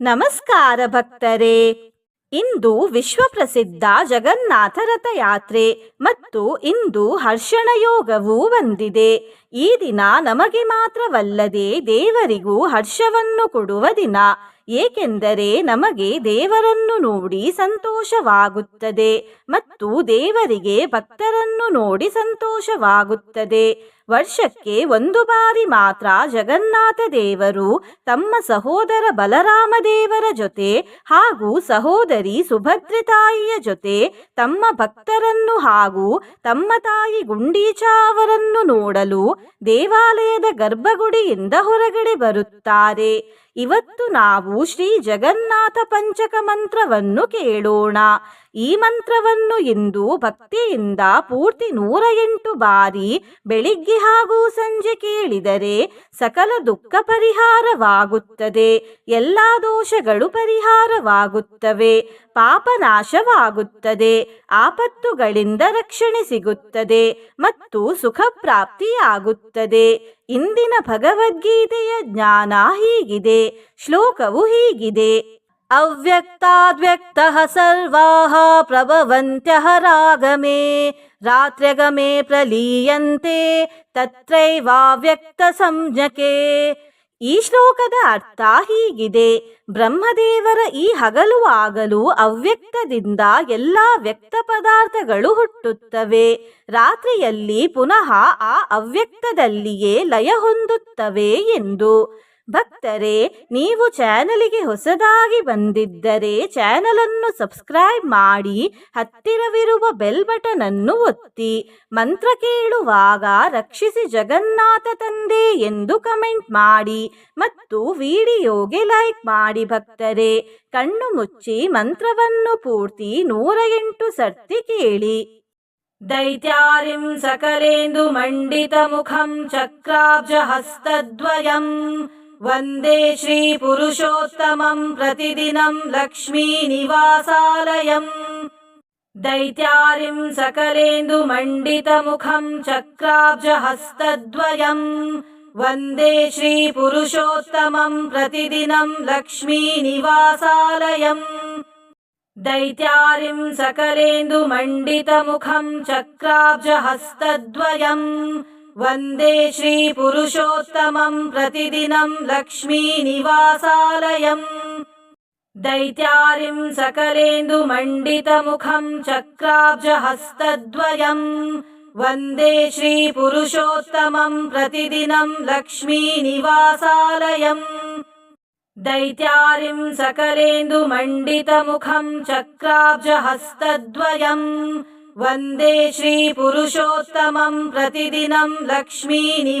ನಮಸ್ಕಾರ ಭಕ್ತರೇ. ಇಂದು ವಿಶ್ವಪ್ರಸಿದ್ಧ ಜಗನ್ನಾಥ ರಥಯಾತ್ರೆ ಮತ್ತು ಇಂದು ಹರ್ಷಣ ಯೋಗವೂ ಬಂದಿದೆ. ಈ ದಿನ ನಮಗೆ ಮಾತ್ರವಲ್ಲದೆ ದೇವರಿಗೂ ಹರ್ಷವನ್ನು ಕೊಡುವ ದಿನ. ಏಕೆಂದರೆ ನಮಗೆ ದೇವರನ್ನು ನೋಡಿ ಸಂತೋಷವಾಗುತ್ತದೆ ಮತ್ತು ದೇವರಿಗೆ ಭಕ್ತರನ್ನು ನೋಡಿ ಸಂತೋಷವಾಗುತ್ತದೆ. ವರ್ಷಕ್ಕೆ ಒಂದು ಬಾರಿ ಮಾತ್ರ ಜಗನ್ನಾಥ ದೇವರು ತಮ್ಮ ಸಹೋದರ ಬಲರಾಮ ದೇವರ ಜೊತೆ ಹಾಗೂ ಸಹೋದರಿ ಸುಭದ್ರೆ ತಾಯಿಯ ಜೊತೆ ತಮ್ಮ ಭಕ್ತರನ್ನು ಹಾಗೂ ತಮ್ಮ ತಾಯಿ ಗುಂಡೀಚಾವರನ್ನು ನೋಡಲು ದೇವಾಲಯದ ಗರ್ಭಗುಡಿಯಿಂದ ಹೊರಗಡೆ ಬರುತ್ತಾರೆ. ಇವತ್ತು ನಾವು ಶ್ರೀ ಜಗನ್ನಾಥ ಪಂಚಕ ಮಂತ್ರವನ್ನು ಕೇಳೋಣ. ಈ ಮಂತ್ರವನ್ನು ಇಂದು ಭಕ್ತಿಯಿಂದ ಪೂರ್ತಿ ನೂರ ಎಂಟು ಬಾರಿ ಬೆಳಿಗ್ಗೆ ಹಾಗೂ ಸಂಜೆ ಕೇಳಿದರೆ ಸಕಲ ದುಃಖ ಪರಿಹಾರವಾಗುತ್ತದೆ. ಎಲ್ಲ ದೋಷಗಳು ಪರಿಹಾರವಾಗುತ್ತವೆ. ಪಾಪ ನಾಶವಾಗುತ್ತದೆ ಆಪತ್ತುಗಳಿಂದ ರಕ್ಷಣೆ ಸಿಗುತ್ತದೆ ಮತ್ತು ಸುಖಪ್ರಾಪ್ತಿಯಾಗುತ್ತದೆ. ಇಂದಿನ ಭಗವದ್ಗೀತೆಯ ಜ್ಞಾನ ಹೀಗಿದೆ. ಶ್ಲೋಕವು ಹೀಗಿದೆ. ಅವ್ಯಕ್ತಾದ್ವ್ಯಕ್ತ ಸರ್ವಾಃ ಪ್ರಭವಂತ್ಯಹ ರಾಗಮೇ ರಾತ್ರ್ಯಗಮೇ ಪ್ರಲೀಯಂತೆ ತತ್ರೈವಾವ್ಯಕ್ತ ಸಂಜ್ಞಕೆ ಈ ಶ್ಲೋಕದ ಅರ್ಥ ಹೀಗಿದೆ. ಬ್ರಹ್ಮದೇವರ ಈ ಹಗಲು ಆಗಲು ಅವ್ಯಕ್ತದಿಂದ ಎಲ್ಲ ವ್ಯಕ್ತ ಪದಾರ್ಥಗಳು ಹುಟ್ಟುತ್ತವೆ. ರಾತ್ರಿಯಲ್ಲಿ ಪುನಃ ಆ ಅವ್ಯಕ್ತದಲ್ಲಿಯೇ ಲಯ ಹೊಂದುತ್ತವೆ ಎಂದು. ಭಕ್ತರೇ, ನೀವು ಚಾನಲಿಗೆ ಹೊಸದಾಗಿ ಬಂದಿದ್ದರೆ ಚಾನಲನ್ನು ಸಬ್ಸ್ಕ್ರೈಬ್ ಮಾಡಿ, ಹತ್ತಿರವಿರುವ ಬೆಲ್ ಬಟನ್ ಅನ್ನು ಒತ್ತಿ, ಮಂತ್ರ ಕೇಳುವಾಗ ರಕ್ಷಿಸಿ ಜಗನ್ನಾಥ ತಂದೆ ಎಂದು ಕಮೆಂಟ್ ಮಾಡಿ ಮತ್ತು ವಿಡಿಯೋಗೆ ಲೈಕ್ ಮಾಡಿ ಭಕ್ತರೇ, ಕಣ್ಣು ಮುಚ್ಚಿ ಮಂತ್ರವನ್ನು ಪೂರ್ತಿ ನೂರ ಎಂಟು ಸರ್ತಿ ಕೇಳಿ. ದೈತ್ಯಾರಿಂ ಸಕಲೇಂದು ಮಂಡಿತ वन्दे श्रीपुरुषोत्तमम् प्रतिदिनम् लक्ष्मीनिवासालयम् दैत्यारिम् सकलेन्दुमण्डितमुखम् चक्राब्जहस्तद्वयम् वन्दे श्रीपुरुषोत्तमम् प्रतिदिनम् लक्ष्मीनिवासालयम् दैत्यारिम् सकलेन्दुमण्डितमुखम् चक्राब्जहस्तद्वयम् वन्दे श्रीपुरुषोत्तमं प्रतिदिनं लक्ष्मीनिवासालयम् दैत्यारिं सकलेन्दुमण्डितमुखं चक्राब्जहस्तद्वयम् वन्दे श्रीपुरुषोत्तमं प्रतिदिनं लक्ष्मीनिवासालयम् दैत्यारिं सकलेन्दुमण्डितमुखं चक्राब्जहस्तद्वयम् वन्दे श्रीपुरुषोत्तमं प्रतिदिनं लक्ष्मीनिवासालयम्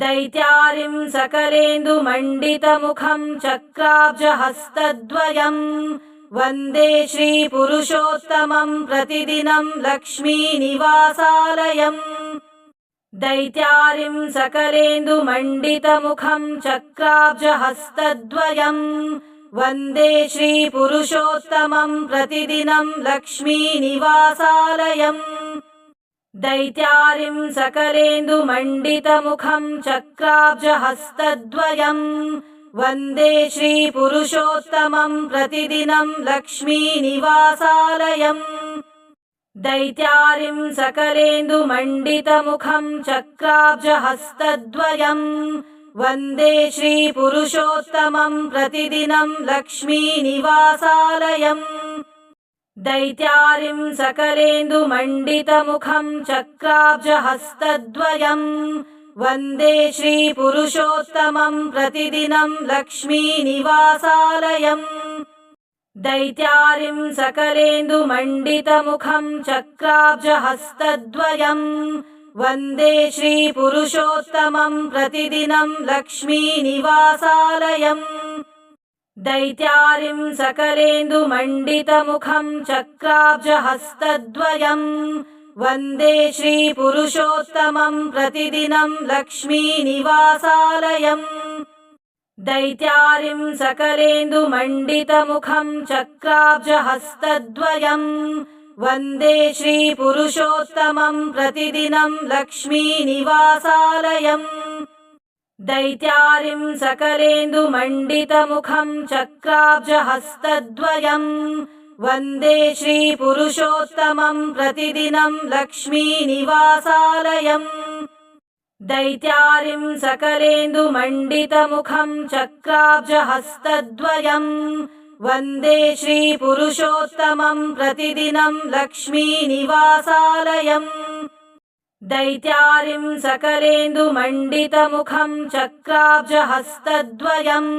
दैत्यारिं सकलेन्दुमण्डितमुखं चक्राब्जहस्तद्वयम् वन्दे श्रीपुरुषोत्तमं प्रतिदिनं लक्ष्मीनिवासालयम् दैत्यारिं सकलेन्दुमण्डितमुखं चक्राब्जहस्तद्वयम् वन्दे श्रीपुरुषोत्तमं प्रतिदिनं लक्ष्मीनिवासालयम् दैत्यारिं सकलेन्दुमण्डितमुखं चक्राब्जहस्तद्वयम् वन्दे श्रीपुरुषोत्तमं प्रतिदिनं लक्ष्मीनिवासालयम् दैत्यारिं सकलेन्दुमण्डितमुखं चक्राब्जहस्तद्वयम् वन्दे श्रीपुरुषोत्तमम् प्रतिदिनम् लक्ष्मीनिवासालयम् दैत्यारिं सकलेन्दुमण्डितमुखं चक्राब्जहस्तद्वयम् वन्दे श्रीपुरुषोत्तमम् प्रतिदिनम् लक्ष्मीनिवासालयम् दैत्यारिं सकलेन्दुमण्डितमुखं चक्राब्जहस्तद्वयम् वन्दे श्रीपुरुषोत्तमम् प्रतिदिनम् लक्ष्मीनिवासालयम् दैत्यारिं सकलेन्दुमण्डितमुखं चक्राब्जहस्तद्वयम् वन्दे श्रीपुरुषोत्तमम् प्रतिदिनम् लक्ष्मीनिवासालयम् दैत्यारिं सकलेन्दुमण्डितमुखं चक्राब्जहस्तद्वयम् वन्दे श्रीपुरुषोत्तमम् प्रतिदिनम् लक्ष्मीनिवासालयम् दैत्यारिम् सकलेन्दुमण्डितमुखम् चक्राब्जहस्तद्वयम् वन्दे श्रीपुरुषोत्तमम् प्रतिदिनम् लक्ष्मीनिवासालयम् दैत्यारिम् सकलेन्दुमण्डितमुखम् चक्राब्जहस्तद्वयम् वन्दे श्रीपुरुषोत्तमं प्रतिदिनं लक्ष्मीनिवासालयम् दैत्यारिं सकलेन्दुमण्डितमुखं चक्राब्जहस्तद्वयम्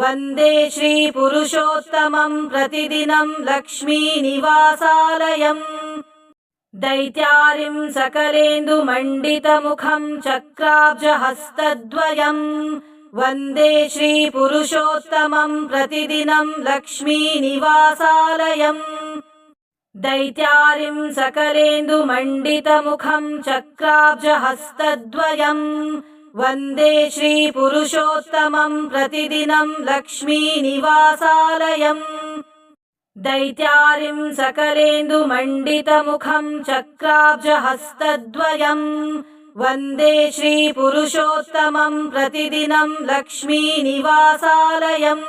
वन्दे श्रीपुरुषोत्तमं प्रतिदिनं लक्ष्मीनिवासालयम् दैत्यारिं सकलेन्दुमण्डितमुखं चक्राब्जहस्तद्वयम् वन्दे श्रीपुरुषोत्तमं प्रतिदिनं लक्ष्मीनिवासालयम् दैत्यारिं सकलेन्दुमण्डितमुखं चक्राब्जहस्तद्वयम् वन्दे श्रीपुरुषोत्तमं प्रतिदिनं लक्ष्मीनिवासालयम् दैत्यारिं सकलेन्दुमण्डितमुखं चक्राब्जहस्तद्वयम् वन्दे श्रीपुरुषोत्तमं प्रतिदिनं लक्ष्मीनिवासालयम्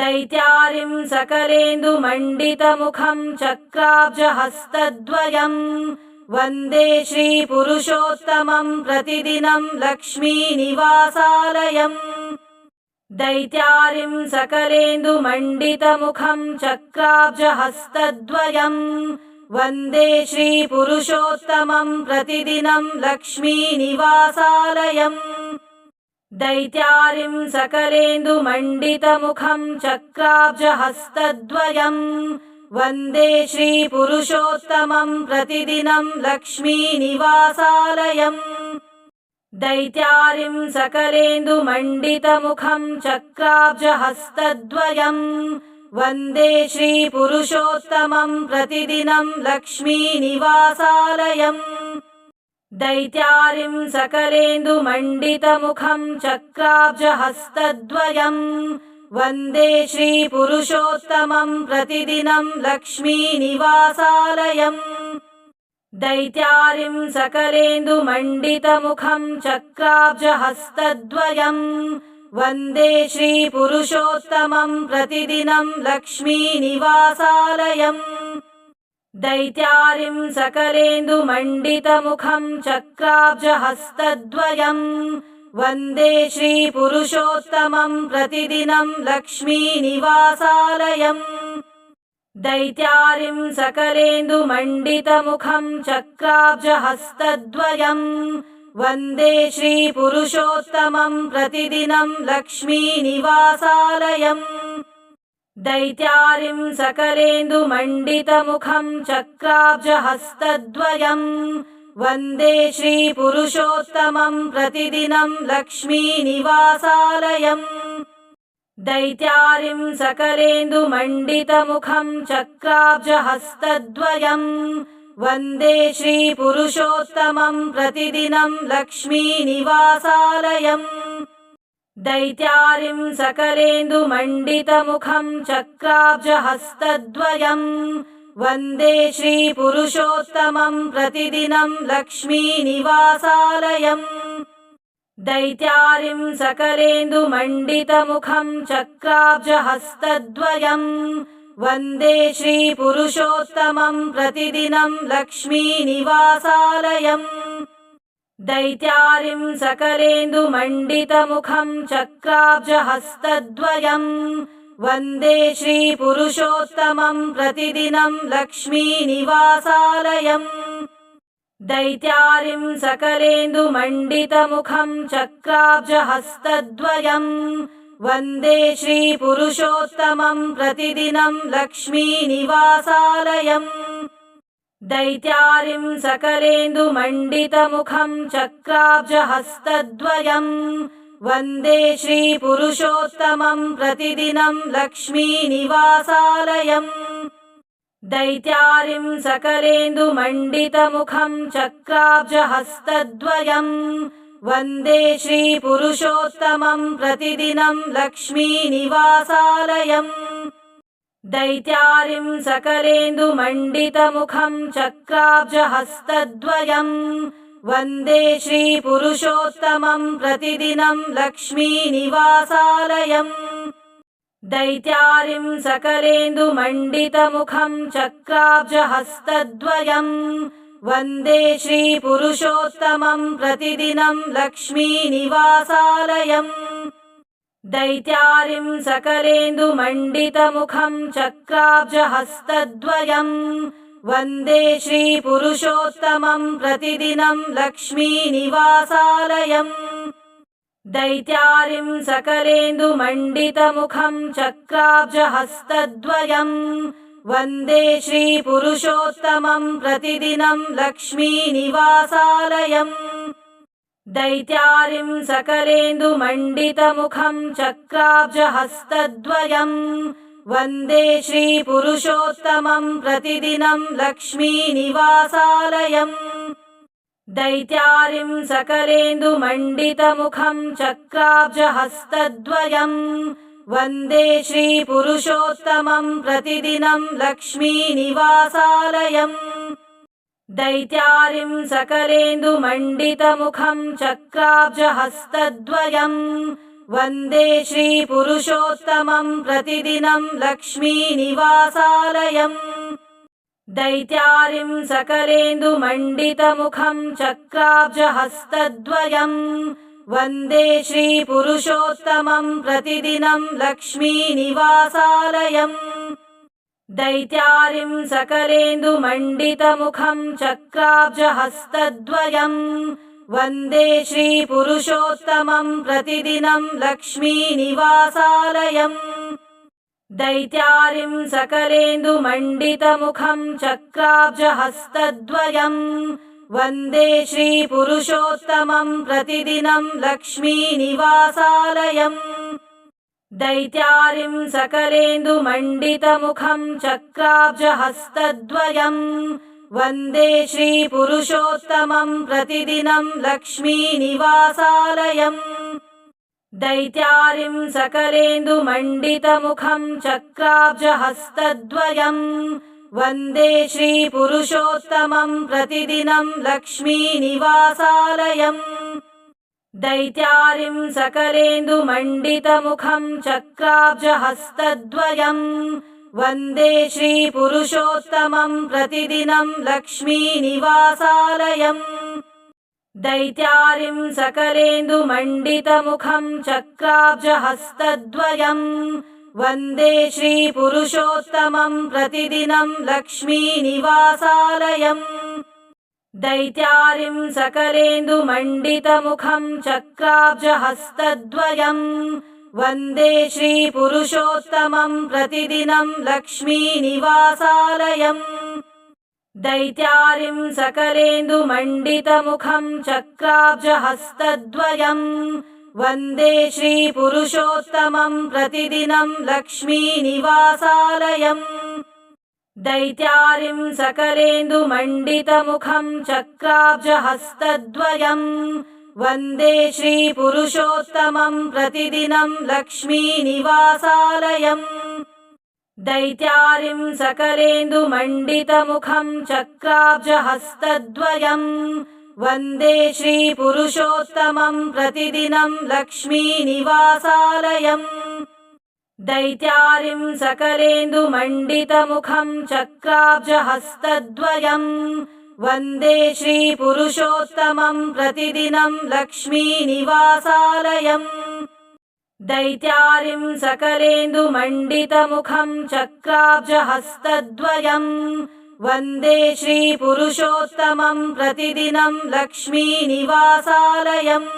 दैत्यारिं सकलेन्दुमण्डितमुखं चक्राब्जहस्तद्वयम् वन्दे श्रीपुरुषोत्तमं प्रतिदिनं लक्ष्मीनिवासालयम् दैत्यारिं सकलेन्दुमण्डितमुखं चक्राब्जहस्तद्वयम् वन्दे श्रीपुरुषोत्तमं प्रतिदिनं लक्ष्मीनिवासालयम् दैत्यारिं सकलेन्दुमण्डितमुखं चक्राब्जहस्तद्वयम् वन्दे श्रीपुरुषोत्तमं प्रतिदिनं लक्ष्मीनिवासालयम् दैत्यारिं सकलेन्दुमण्डितमुखं चक्राब्जहस्तद्वयम् वन्दे श्रीपुरुषोत्तमं प्रतिदिनं लक्ष्मीनिवासालयम् दैत्यारिं सकलेन्दुमण्डितमुखं चक्राब्जहस्तद्वयम् वन्दे श्रीपुरुषोत्तमं प्रतिदिनं लक्ष्मीनिवासालयम् दैत्यारिं सकलेन्दुमण्डितमुखं चक्राब्जहस्तद्वयम् वन्दे श्रीपुरुषोत्तमं प्रतिदिनं लक्ष्मीनिवासालयम् दैत्यारिं सकलेन्दुमण्डितमुखं चक्राब्जहस्तद्वयम् वन्दे श्रीपुरुषोत्तमं प्रतिदिनं लक्ष्मीनिवासालयम् दैत्यारिं सकलेन्दुमण्डितमुखं चक्राब्जहस्तद्वयम् वन्दे श्रीपुरुषोत्तमं प्रतिदिनं लक्ष्मीनिवासालयम् दैत्यारिं सकलेन्दुमण्डितमुखं चक्राब्जहस्तद्वयम् वन्दे श्रीपुरुषोत्तमं प्रतिदिनं लक्ष्मीनिवासालयम् दैत्यारिं सकलेन्दुमण्डितमुखं चक्राब्जहस्तद्वयम् वन्दे श्रीपुरुषोत्तमं प्रतिदिनं लक्ष्मीनिवासालयम् दैत्यारिं सकलेन्दुमण्डितमुखं चक्राब्जहस्तद्वयम् वन्दे श्रीपुरुषोत्तमं प्रतिदिनं लक्ष्मीनिवासालयम् दैत्यारिं सकलेन्दुमण्डितमुखं चक्राब्जहस्तद्वयम् वन्दे श्रीपुरुषोत्तमं प्रतिदिनं लक्ष्मीनिवासालयम् दैत्यारिं सकलेन्दुमण्डितमुखं चक्राब्जहस्तद्वयम् वन्दे श्रीपुरुषोत्तमं प्रतिदिनं लक्ष्मीनिवासालयम् दैत्यारिं सकलेन्दुमण्डितमुखं चक्राब्जहस्तद्वयम् वन्दे श्रीपुरुषोत्तमं प्रतिदिनं लक्ष्मीनिवासालयम् दैत्यारिं सकलेन्दुमण्डितमुखं चक्राब्जहस्तद्वयम् वन्दे श्रीपुरुषोत्तमं प्रतिदिनं लक्ष्मीनिवासालयम् दैत्यारिं सकलेन्दुमण्डितमुखं चक्राब्जहस्तद्वयम् वन्दे श्रीपुरुषोत्तमं प्रतिदिनं लक्ष्मीनिवासालयम् दैत्यारिं सकलेन्दुमण्डितमुखं चक्राब्जहस्तद्वयम् वन्दे श्रीपुरुषोत्तमम् प्रतिदिनम् लक्ष्मीनिवासालयम् दैत्यारिम् सकलेन्दुमण्डितमुखम् चक्राब्जहस्तद्वयम् वन्दे श्रीपुरुषोत्तमम् प्रतिदिनम् लक्ष्मीनिवासालयम् दैत्यारिम् सकलेन्दुमण्डितमुखम् चक्राब्जहस्तद्वयम् वन्दे श्रीपुरुषोत्तमम् प्रतिदिनम् लक्ष्मीनिवासालयम् दैत्यारिम् सकलेन्दुमण्डितमुखम् चक्राब्जहस्तद्वयम् वन्दे श्रीपुरुषोत्तमम् प्रतिदिनम् लक्ष्मीनिवासालयम्। दैत्यारिम् सकलेन्दुमण्डितमुखम् चक्राब्जहस्तद्वयम्। वन्दे श्रीपुरुषोत्तमम् प्रतिदिनम् लक्ष्मीनिवासालयम्। दैत्यारिम् सकलेन्दुमण्डितमुखम् चक्राब्जहस्तद्वयम् वन्दे श्रीपुरुषोत्तमम् प्रतिदिनम् लक्ष्मीनिवासालयम् दैत्यारिम् सकलेन्दुमण्डितमुखम् चक्राब्जहस्तद्वयम् वन्दे श्रीपुरुषोत्तमम् प्रतिदिनम् लक्ष्मीनिवासालयम् दैत्यारिम् सकलेन्दुमण्डितमुखम् चक्राब्जहस्तद्वयम् वन्दे श्रीपुरुषोत्तमम् प्रतिदिनम् लक्ष्मीनिवासालयम् दैत्यारिम् सकलेन्दुमण्डितमुखम् चक्राब्जहस्तद्वयम् वन्दे श्रीपुरुषोत्तमम् प्रतिदिनम् लक्ष्मीनिवासालयम् दैत्यारिम् सकलेन्दुमण्डितमुखम् चक्राब्जहस्तद्वयम् वन्दे श्रीपुरुषोत्तमम् प्रतिदिनम् लक्ष्मीनिवासालयम् दैत्यारिम् सकलेन्दुमण्डितमुखम् चक्राब्जहस्तद्वयम् वन्दे श्रीपुरुषोत्तमम् प्रतिदिनम् लक्ष्मीनिवासालयम् दैत्यारिम् सकलेन्दुमण्डितमुखम् चक्राब्जहस्तद्वयम् वन्दे श्रीपुरुषोत्तमम् प्रतिदिनम् लक्ष्मीनिवासालयम् दैत्यारिम् सकलेन्दुमण्डितमुखम् चक्राब्जहस्तद्वयम् वन्दे श्रीपुरुषोत्तमम् प्रतिदिनम् लक्ष्मीनिवासालयम् दैत्यारिम् सकलेन्दुमण्डितमुखम् चक्राब्जहस्तद्वयम् वन्दे श्रीपुरुषोत्तमम् प्रतिदिनम् लक्ष्मीनिवासालयम् दैत्यारिम् सकलेन्दुमण्डितमुखम् चक्राब्जहस्तद्वयम् वन्दे श्रीपुरुषोत्तमम् प्रतिदिनम् लक्ष्मीनिवासालयम् दैत्यारिम् सकलेन्दुमण्डितमुखम् चक्राब्जहस्तद्वयम् वन्दे श्रीपुरुषोत्तमम् प्रतिदिनम् लक्ष्मीनिवासालयम्। दैत्यारिम् सकलेन्दुमण्डितमुखम् चक्राब्जहस्तद्वयम्। वन्दे श्रीपुरुषोत्तमम् प्रतिदिनम् लक्ष्मीनिवासालयम्। दैत्यारिम् सकलेन्दुमण्डितमुखम् चक्राब्जहस्तद्वयम् वन्दे श्रीपुरुषोत्तमम् प्रतिदिनम् लक्ष्मीनिवासालयम् दैत्यारिम् सकलेन्दुमण्डितमुखम् चक्राब्जहस्तद्वयम् वन्दे श्रीपुरुषोत्तमम् प्रतिदिनम् लक्ष्मीनिवासालयम् दैत्यारिम् सकलेन्दुमण्डितमुखम् चक्राब्जहस्तद्वयम् वन्दे श्रीपुरुषोत्तमम् प्रतिदिनम् लक्ष्मीनिवासालयम्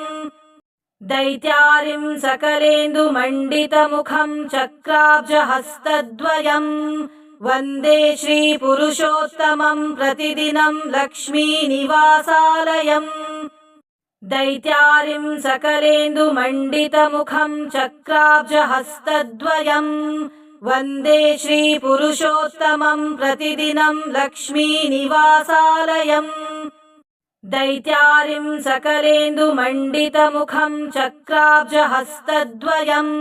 दैत्यारिम् सकलेन्दुमण्डितमुखम् चक्राब्जहस्तद्वयम् वन्दे श्रीपुरुषोत्तमम् प्रतिदिनम् लक्ष्मीनिवासालयम् दैत्यारिम् सकलेन्दुमण्डितमुखम् चक्राब्जहस्तद्वयम् वन्दे श्रीपुरुषोत्तमम् प्रतिदिनम् लक्ष्मीनिवासालयम् दैत्यारिम् सकलेन्दुमण्डितमुखम् चक्राब्जहस्तद्वयम्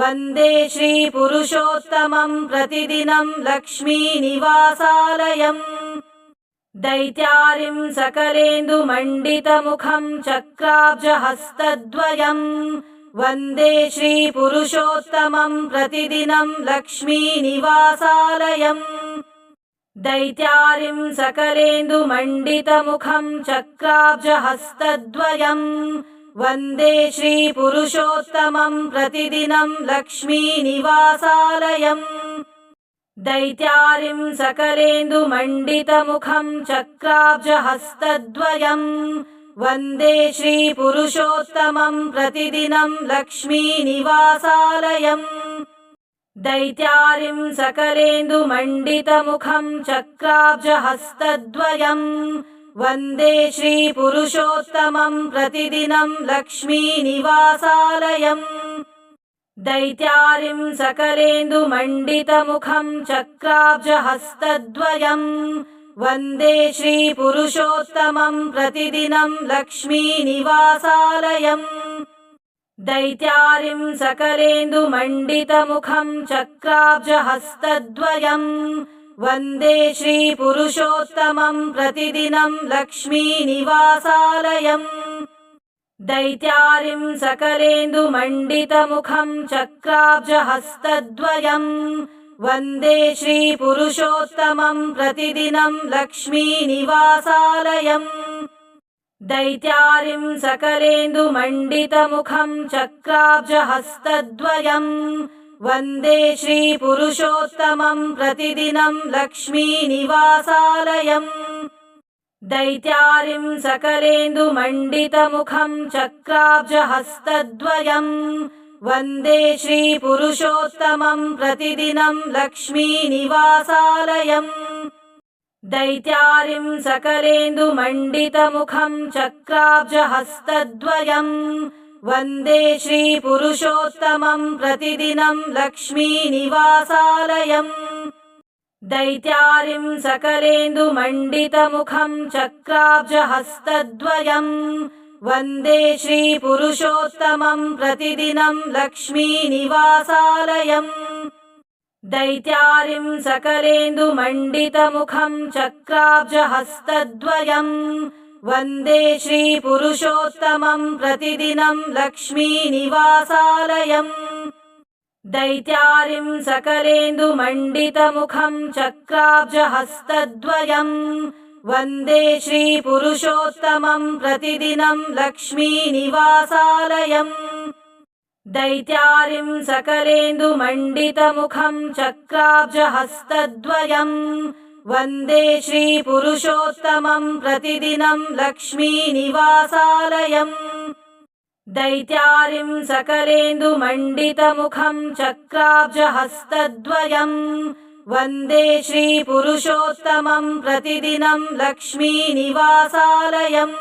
वन्दे श्रीपुरुषोत्तमम् प्रतिदिनम् लक्ष्मीनिवासालयम् दैत्यारिं सकलेन्दुमण्डितमुखं चक्राब्जहस्तद्वयम् वन्दे श्रीपुरुषोत्तमं प्रतिदिनं लक्ष्मीनिवासालयम् दैत्यारिं सकलेन्दुमण्डितमुखं चक्राब्जहस्तद्वयम् वन्दे श्रीपुरुषोत्तमं प्रतिदिनं लक्ष्मीनिवासालयम् दैत्यारिं सकलेन्दुमण्डितमुखं चक्राब्जहस्तद्वयम् वन्दे श्रीपुरुषोत्तमं प्रतिदिनं लक्ष्मीनिवासालयम् दैत्यारिं सकलेन्दुमण्डितमुखं चक्राब्जहस्तद्वयम् वन्दे श्रीपुरुषोत्तमं प्रतिदिनं लक्ष्मीनिवासालयम् दैत्यारिं सकलेन्दुमण्डितमुखं चक्राब्जहस्तद्वयम् वन्दे श्रीपुरुषोत्तमं प्रतिदिनं लक्ष्मीनिवासालयम् दैत्यारिं सकलेन्दुमण्डितमुखं चक्राब्जहस्तद्वयम् वन्दे श्रीपुरुषोत्तमं प्रतिदिनं लक्ष्मीनिवासालयम् दैत्यारिं सकलेन्दुमण्डितमुखं चक्राब्जहस्तद्वयम् वन्दे श्रीपुरुषोत्तमं प्रतिदिनं लक्ष्मीनिवासालयम् दैत्यारिं सकलेन्दुमण्डितमुखं चक्राब्जहस्तद्वयम् वन्दे श्रीपुरुषोत्तमं प्रतिदिनं लक्ष्मीनिवासालयम् दैत्यारिं सकलेन्दुमण्डितमुखं चक्राब्जहस्तद्वयम् वन्दे श्रीपुरुषोत्तमम् प्रतिदिनम् लक्ष्मीनिवासालयम्। दैत्यारिम् सकलेन्दुमण्डितमुखम् चक्राब्जहस्तद्वयम्। वन्दे श्रीपुरुषोत्तमम् प्रतिदिनम् लक्ष्मीनिवासालयम्। दैत्यारिम् सकलेन्दुमण्डितमुखम् चक्राब्जहस्तद्वयम्। वन्दे श्रीपुरुषोत्तमं प्रतिदिनं लक्ष्मीनिवासालयम् दैत्यारिं सकलेन्दुमण्डितमुखं चक्राब्जहस्तद्वयम् वन्दे श्रीपुरुषोत्तमं प्रतिदिनं लक्ष्मीनिवासालयम् दैत्यारिं सकलेन्दुमण्डितमुखं चक्राब्जहस्तद्वयम् वन्दे श्रीपुरुषोत्तमं प्रतिदिनं लक्ष्मीनिवासालयम् दैत्यारिं सकलेन्दुमण्डितमुखं चक्राब्जहस्तद्वयम् वन्दे श्रीपुरुषोत्तमं प्रतिदिनं लक्ष्मीनिवासालयम् दैत्यारिं सकलेन्दुमण्डितमुखं चक्राब्जहस्तद्वयम् वन्दे श्रीपुरुषोत्तमं प्रतिदिनं लक्ष्मीनिवासालयम्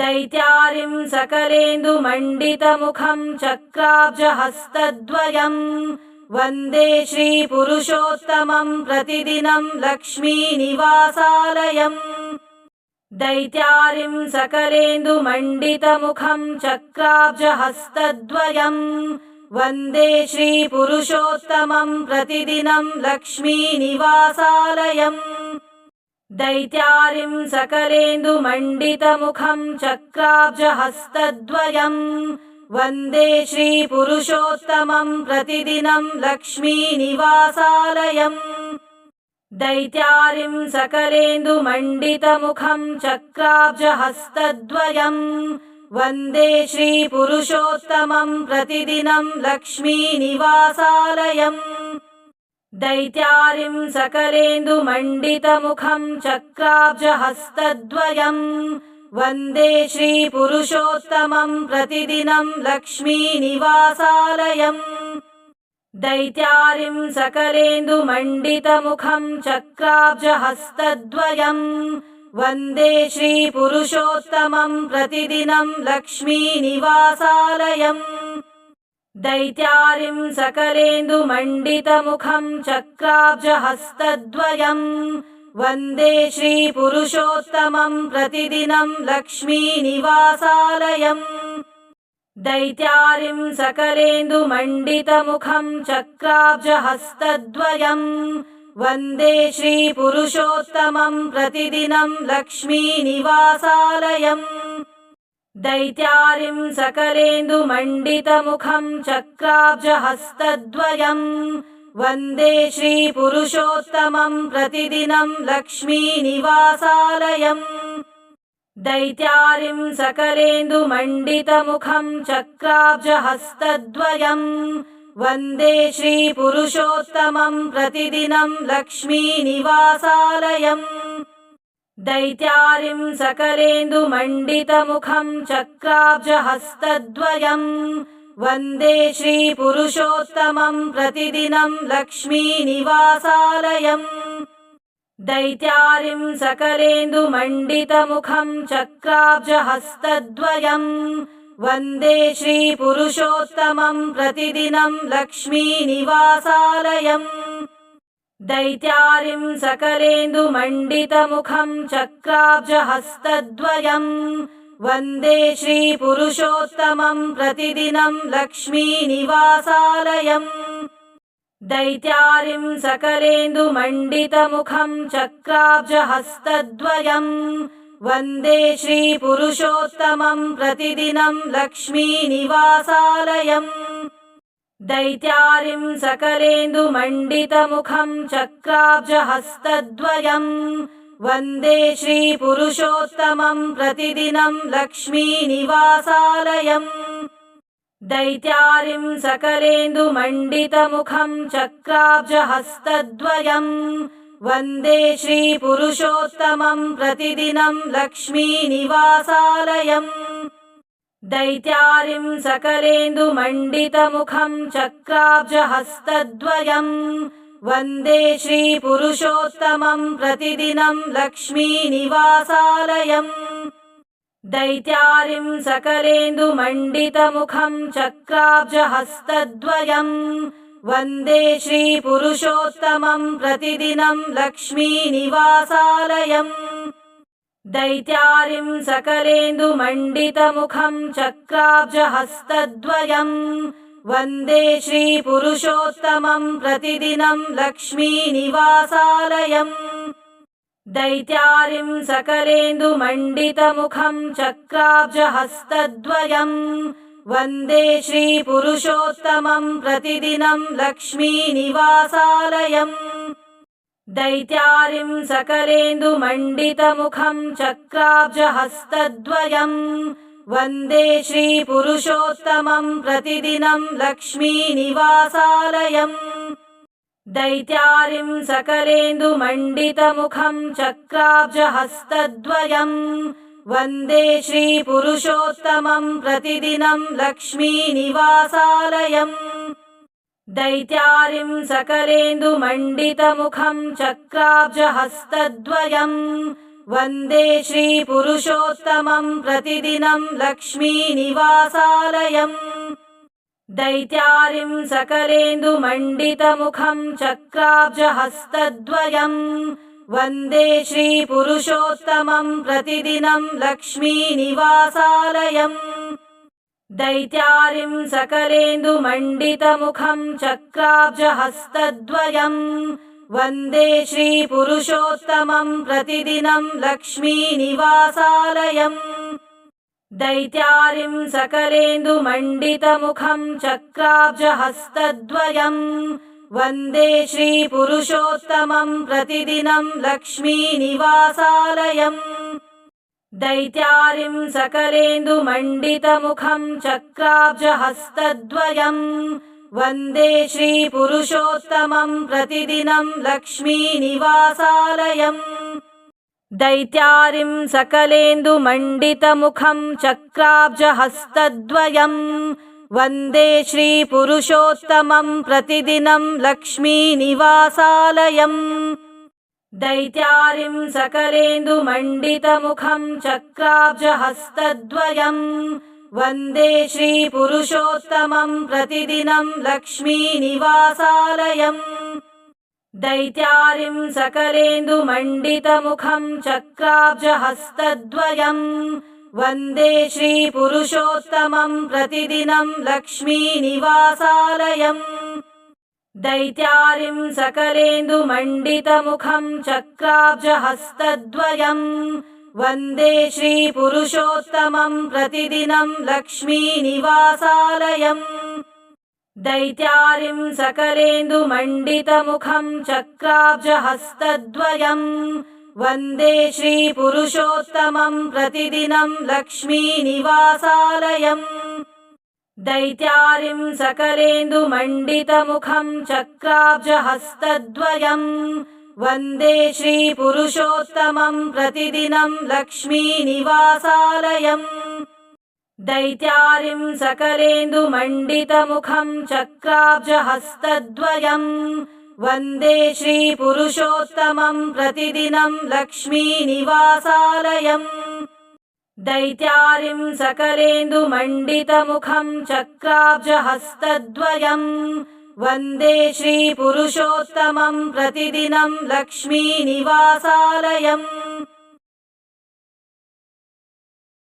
दैत्यारिं सकलेन्दुमण्डितमुखं चक्राब्जहस्तद्वयम् वन्दे श्रीपुरुषोत्तमं प्रतिदिनं लक्ष्मीनिवासालयम् दैत्यारिं सकलेन्दुमण्डितमुखं चक्राब्जहस्तद्वयम् वन्दे श्रीपुरुषोत्तमं प्रतिदिनं लक्ष्मीनिवासालयम् दैत्यारिं सकलेन्दुमण्डितमुखं चक्राब्जहस्तद्वयम् वन्दे श्रीपुरुषोत्तमं प्रतिदिनं लक्ष्मीनिवासालयम् दैत्यारिं सकलेन्दुमण्डितमुखं चक्राब्जहस्तद्वयम् वन्दे श्रीपुरुषोत्तमं प्रतिदिनं लक्ष्मीनिवासालयम् दैत्यारिं सकलेन्दुमण्डितमुखं चक्राब्जहस्तद्वयम् वन्दे श्रीपुरुषोत्तमं प्रतिदिनं लक्ष्मीनिवासालयम् दैत्यारिं सकलेन्दुमण्डितमुखं चक्राब्जहस्तद्वयम् वन्दे श्रीपुरुषोत्तमं प्रतिदिनं लक्ष्मीनिवासालयम् दैत्यारिं सकलेन्दुमण्डितमुखं चक्राब्जहस्तद्वयम् वन्दे श्रीपुरुषोत्तमं प्रतिदिनं लक्ष्मीनिवासालयम् दैत्यारिं सकलेन्दुमण्डितमुखं चक्राब्जहस्तद्वयम् वन्दे श्रीपुरुषोत्तमम् प्रतिदिनं लक्ष्मीनिवासालयम् दैत्यारिं सकलेन्दुमण्डितमुखं चक्राब्जहस्तद्वयम् वन्दे श्रीपुरुषोत्तमम् प्रतिदिनं लक्ष्मीनिवासालयम् दैत्यारिं सकलेन्दुमण्डितमुखं चक्राब्जहस्तद्वयम् वन्दे श्रीपुरुषोत्तमम् प्रतिदिनं लक्ष्मीनिवासालयम् दैत्यारिं सकलेन्दुमण्डितमुखं चक्राब्जहस्तद्वयम् वन्दे श्रीपुरुषोत्तमम् प्रतिदिनं लक्ष्मीनिवासालयम् दैत्यारिं सकलेन्दुमण्डितमुखं चक्राब्जहस्तद्वयम् वन्दे श्रीपुरुषोत्तमम् प्रतिदिनं लक्ष्मीनिवासालयम् दैत्यारिं सकलेन्दुमण्डितमुखं चक्राब्जहस्तद्वयम् वन्दे श्रीपुरुषोत्तमम् प्रतिदिनं लक्ष्मीनिवासालयम् दैत्यारिं सकलेन्दुमण्डितमुखं चक्राब्जहस्तद्वयम् वन्दे श्रीपुरुषोत्तमम् प्रतिदिनं लक्ष्मीनिवासालयम्। दैत्यारिं सकलेन्दुमण्डितमुखं चक्राब्जहस्तद्वयम्। वन्दे श्रीपुरुषोत्तमम् प्रतिदिनं लक्ष्मीनिवासालयम्। दैत्यारिं सकलेन्दुमण्डितमुखं चक्राब्जहस्तद्वयम् वन्दे श्रीपुरुषोत्तमम् प्रतिदिनं लक्ष्मीनिवासालयम् दैत्यारिं सकलेन्दुमण्डितमुखं चक्राब्जहस्तद्वयम् वन्दे श्रीपुरुषोत्तमम् प्रतिदिनं लक्ष्मीनिवासालयम् दैत्यारिं सकलेन्दुमण्डितमुखं चक्राब्जहस्तद्वयम् वन्दे श्रीपुरुषोत्तमम् प्रतिदिनं लक्ष्मीनिवासालयम् दैत्यारिं सकलेन्दुमण्डितमुखं चक्राब्जहस्तद्वयम् वन्दे श्रीपुरुषोत्तमम् प्रतिदिनं लक्ष्मीनिवासालयम् दैत्यारिं सकलेन्दुमण्डितमुखं चक्राब्जहस्तद्वयम् वन्दे श्रीपुरुषोत्तमम् प्रतिदिनं लक्ष्मीनिवासालयम् दैत्यारिं सकलेन्दुमण्डितमुखं चक्राब्जहस्तद्वयम् वन्दे श्रीपुरुषोत्तमम् प्रतिदिनं लक्ष्मीनिवासालयम् दैत्यारिं सकलेन्दुमण्डितमुखं चक्राब्जहस्तद्वयम् वन्दे श्रीपुरुषोत्तमम् प्रतिदिनं लक्ष्मीनिवासालयम् दैत्यारिं सकलेन्दुमण्डितमुखं चक्राब्जहस्तद्वयम् वन्दे श्रीपुरुषोत्तमम् प्रतिदिनं लक्ष्मीनिवासालयम् दैत्यारिं सकलेन्दुमण्डितमुखं चक्राब्जहस्तद्वयम् वन्दे श्रीपुरुषोत्तमम् प्रतिदिनं लक्ष्मीनिवासालयम् दैत्यारिं सकलेन्दुमण्डितमुखं चक्राब्जहस्तद्वयम् वन्दे श्रीपुरुषोत्तमम् प्रतिदिनं लक्ष्मीनिवासालयम् दैत्यारिं सकलेन्दुमण्डितमुखं चक्राब्जहस्तद्वयम् वन्दे श्रीपुरुषोत्तमम् प्रतिदिनं लक्ष्मीनिवासालयम् दैत्यारिं सकलेन्दुमण्डितमुखं चक्राब्जहस्तद्वयम् वन्दे श्रीपुरुषोत्तमम् प्रतिदिनं लक्ष्मीनिवासालयम् दैत्यारिं सकलेन्दुमण्डितमुखं चक्राब्जहस्तद्वयम् वन्दे श्रीपुरुषोत्तमम् प्रतिदिनं लक्ष्मीनिवासालयम् दैत्यारिं सकलेन्दुमण्डितमुखं चक्राब्जहस्तद्वयम् वन्दे श्रीपुरुषोत्तमम् प्रतिदिनं लक्ष्मीनिवासालयम् दैत्यारिं सकलेन्दुमण्डितमुखं चक्राब्जहस्तद्वयम् वन्दे श्रीपुरुषोत्तमम् प्रतिदिनं लक्ष्मीनिवासालयम् दैत्यारिं सकलेन्दुमण्डितमुखं चक्राब्जहस्तद्वयम् वन्दे श्रीपुरुषोत्तमं प्रतिदिनं लक्ष्मीनिवासालयम् दैत्यारिं सकलेन्दुमण्डितमुखं चक्राब्जहस्तद्वयम् वन्दे श्रीपुरुषोत्तमं प्रतिदिनं लक्ष्मीनिवासालयम् दैत्यारिं सकलेन्दुमण्डितमुखं चक्राब्जहस्तद्वयम् वन्दे श्रीपुरुषोत्तमं प्रतिदिनं लक्ष्मीनिवासालयम् दैत्यारिं सकलेन्दुमण्डितमुखं चक्राब्जहस्तद्वयम् वन्दे श्रीपुरुषोत्तमं प्रतिदिनं लक्ष्मीनिवासालयम् दैत्यारिं सकलेन्दुमण्डितमुखं चक्राब्जहस्तद्वयम् वन्दे श्रीपुरुषोत्तमं प्रतिदिनं लक्ष्मीनिवासालयम्